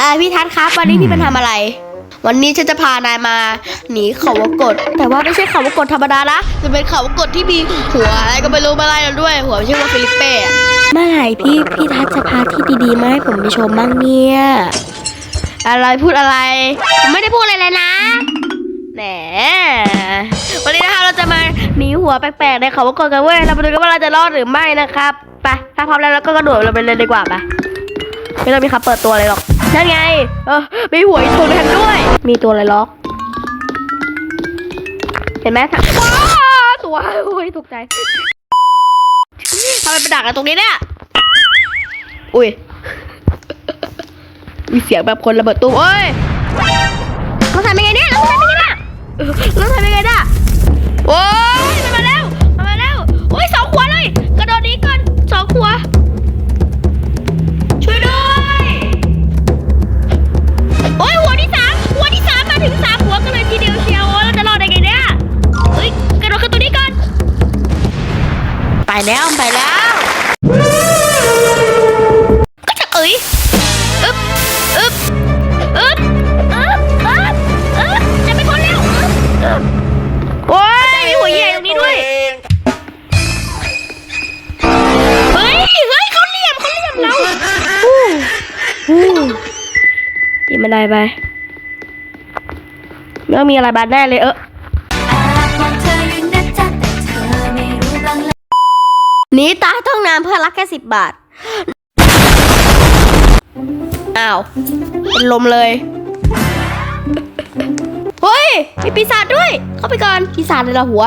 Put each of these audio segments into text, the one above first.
อ่าพี่ทัศน์ครับ วันนี้พี่มาทำอะไร วันนี้ฉันจะพานายมา หนีเขาวงกตแต่ว่าไม่ใช่เขาวงกตธรรมดานะจะเป็นเขาวงกตที่มีหัวอะไรก็ไม่รู้มาไล่เราด้วย หัวชื่อว่าฟิลิปเป้อะเมื่อไหร่พี่พี่ทัศน์จะพาที่ดีๆมาให้ผมไปชมบ้างเนี่ยอะไรพูดอะไรผมไม่ได้พูดอะไรเลยนะแหมวันนี้นะคะเราจะมาหนีหัวแปลกๆในเขาวงกตกันเว้ยเราไปดูกันว่าเราจะรอดหรือไม่นะครับไปถ้าพร้อมแล้วเราก็กระโดดลงไปเลยดีกว่าไปไม่ต้องมีคำเปิดตัวเลยหรอก นั่นไง เออมีหวยชนกันด้วย มีตัวอะไรล็อก เห็นไหมตัวโอ้ยตกใจทำไมไปดักกันตรงนี้เนี่ย อุ้ย มีเสียงแบบคนระเบิดตู้เอ้ยเราทำยังไงเนี่ยเราทำยังไงเนี่ยเออเราทำยังไงเนี่ยโอ้ย ยอึ๊บอึ๊บอึ๊บอึ๊บอึ๊บอึ๊บจะไม่พ้นแล้วอึ๊บอึ๊บโอ้ยมีหัวใหญ่ตรงนี้ด้วย เฮ้ย เฮ้ยเขาเหลี่ยมเขาเหลี่ยมเราฮู้ฮู้กินไม่ได้ไปไม่ต้องมีอะไรบานแน่เลยเอออาจมองเธออยู่นะจ๊ะแต่เธอไม่รู้บ้างเลยหนีตายต้องน้ำเพื่อรักแค่สิบบาท อ้าวเป็นลมเลย เฮ้ย มีปีศาจด้วย เข้าไปก่อน ปีศาจเลยละหัว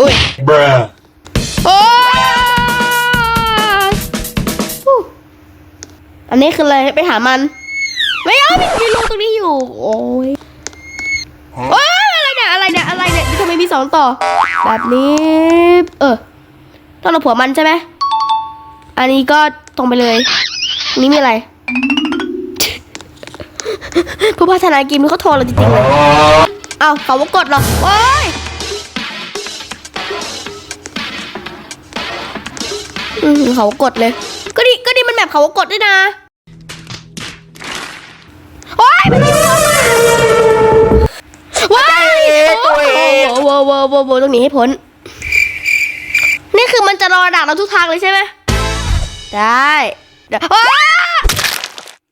อุ้ย Bruh. โอ้ยฮู้อันนี้คืออะไร ไปหามัน ไม่เอามีมีลูกตรงนี้อยู่ โอ้ยโอ้ยอะไรเนี่ย อะไรเนี่ย อะไรเนี่ยทำไมมีสองต่อ แบบนี้ เออ ต้องเราผัวมันใช่ไหมอันนี้ก็ตรงไปเลยอันนี้มีอะไร ผู้พัฒนาเกมนี่เขาโทรเราจริงๆเลยเอ้าเขาว่ากดเหรอโอ้ยอืมเขากดเลย ก็ดีก็ดีมันแบบเขากดด้วยนะ โอ้ยมันยิงเราว้ายโอ้โหโว้โว้โว้โว้ต้องหนีให้พ้น นี่คือมันจะรอดักเราทุกทางเลยใช่ไหมได้เดี๋ยวอ้า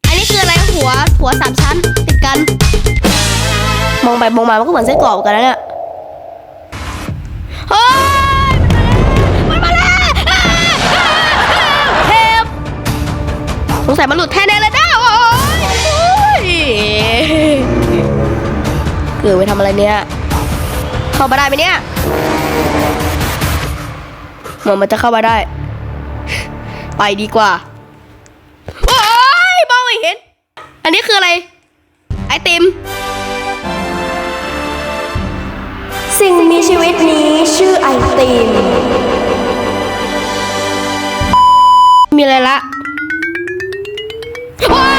อันนี้คืออะไรหัวหัวสามชั้นติดกัน มองไปมองมามันก็เหมือนไส้กรอกเหมือนกันนะเนี่ยเฮ้ยมันมาแล้วมันมาแล้วเฮลสงสัยมันหลุดแทนแน่เลยนะโอ้ยเกิดไปทำอะไรเนี่ย เข้ามาได้ไหมเนี่ย มือนมันจะเข้ามาได้ ไปดีกว่าโอ้ยมองไม่เห็น อันนี้คืออะไร ไอติม สิ่งมีชีวิตนี้ชื่อไอติม มีอะไรละว้า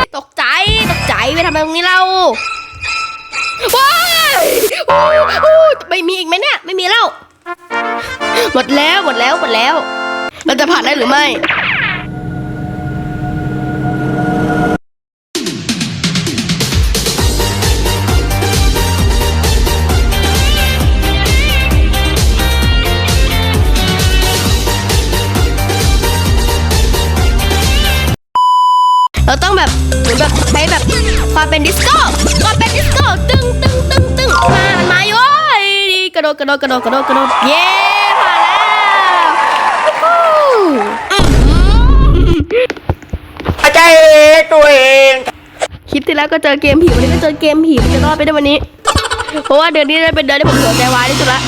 ยตกใจ ตกใจไปทำอะไรตรงนี้เราว้ายโอ้ยโอ้ยไม่มีอีกไหมเนี่ย ไม่มีแล้วห มดแล้วหมดแล้วหมดแล้ว เราจะผ่านได้หรือไม่เราต้องแบบเหมือนแบบใช้แบบความเป็นดิสโก้ความเป็นดิสโก้ตึงตึงตึงตึงมามันมาอยู่โอ้ยกระโดดกระโดดกระโดดกระโดดกระโดดเย้ ตัวเองคลิปที่แล้วก็เจอเกมผีวันนี้ก็เจอเกมผีจะรอดไปได้วันนี้ เพราะว่าเดือนนี้เป็นเดือนที่ผมหัวใจวายที่สุดละ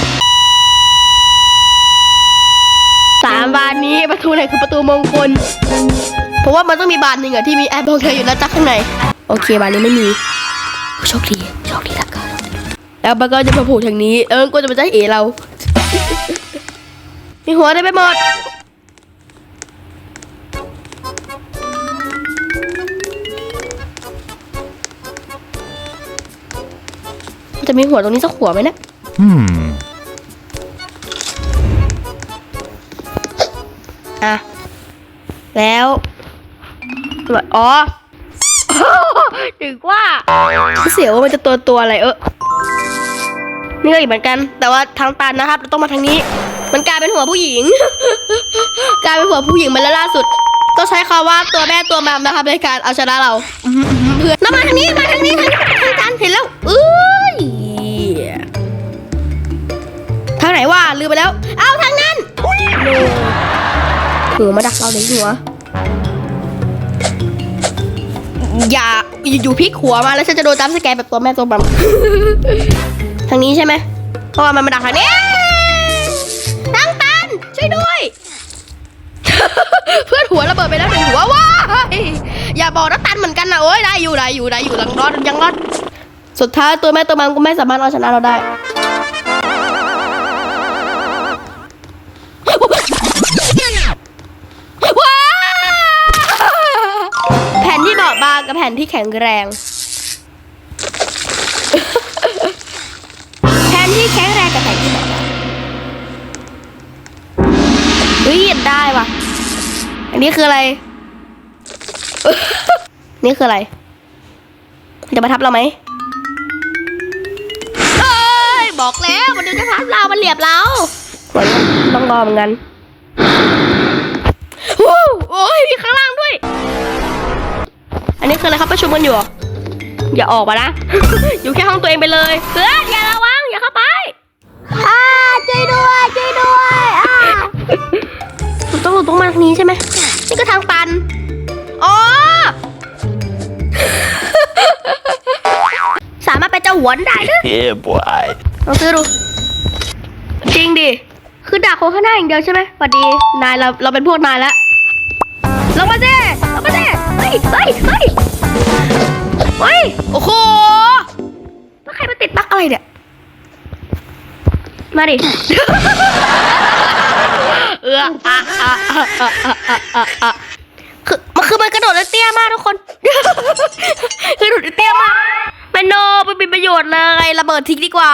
สามบานนี้ประตูไหนคือประตูมงคล เพราะว่ามันต้องมีบานหนึ่งอะที่มีแอปบอเธออยู่นะจ๊ะข้างใน โอเคบานนี้ไม่มีโชคดีโชคดีละกันแล้วมันก็จะมาผูกทางนี้ เออก็จะมาใจเอเรา มีหัวได้ไปหมด จะมีหัวตรงนี้สักหัวไหมเนี่ย Hmm. อะ แล้วอ๋อถึงว่าเสียวว่ามันจะตัวตัวอะไรเออนี่ก็อีกเหมือนกัน แต่ว่าทางตันนะครับ เราต้องมาทางนี้ มันกลายเป็นหัวผู้หญิง กลายเป็นหัวผู้หญิงมาแล้วล่าสุด ก็ใช้คำว่าตัวแม่ตัวมัมนะครับในการเอาชนะเราอื้อหือเพื่อนแล้วมาทางนี้มาทางนี้ทางทางตันเห็นแล้วเอ้ยางไหนวะลืมไปแล้ว เอาทางนั้นหัวมาดักเราเลยหัว อย่าอยู่ๆพลิกหัวมาแล้วฉันจะโดนจัมป์สแกนแบบตัวแม่ตัวมัมทางนี้ใช่ไหมเพราะว่ามันมาดักทางนี้ทางตันช่วยด้วย เพื่อนหัวระเบิดไปแล้วหนึ่งหัวว้ายอย่าบอกนะตันเหมือนกันนะโอ้ยได้อยู่ได้อยู่ได้อยู่ยังรอดยังรอดสุดท้ายตัวแม่ตัวมัมก็ไม่สามารถเอาชนะเราได้ กับแผ่นที่แข็งแรง แผ่นที่แข็งแรงกับแผ่นที่เบาบางเฮ้ยได้ว่ะ อันนี้คืออะไร นี่คืออะไร จะมาทับเราไหมเอ้ยบอกแล้วมันจะทับเรา มันเหลียบเราต้องรอเหมือนกัน ชุมกันอยู่เหรออย่าออกมานะ อยู่แค่ห้องตัวเองไปเลยเพื่อนอย่าระวังอย่าเข้าไปอ่าช่วยด้วยช่วยด้วยอ่าต้องอยู่ตรงมาทางนี้ใช่ไหมนี่ก็ทางตันอ๋อสามารถไปนเจ้าหวนได้ด้วย Yeah boy ลองซื้อดู จริงดิ คือด่าคนข้างหน้าอย่างเดียวใช่ไหมสวัสดี นายเราเราเป็นพวกนายแล้วลงมาเจ้ลงมาเจ้เฮ้ยเฮ้ยเฮ้ย เฮ้ย โอ้โห แล้วใครมาติดบั๊กอะไรเนี่ย มาดิ เอออะอะอะคือมันคือมันกระโดดแล้วเตี้ยมากทุกคนกระโดดแล้เตี้ยมากมันโนมันเป็นประโยชน์เลย ระเบิดทิ้งดีกว่า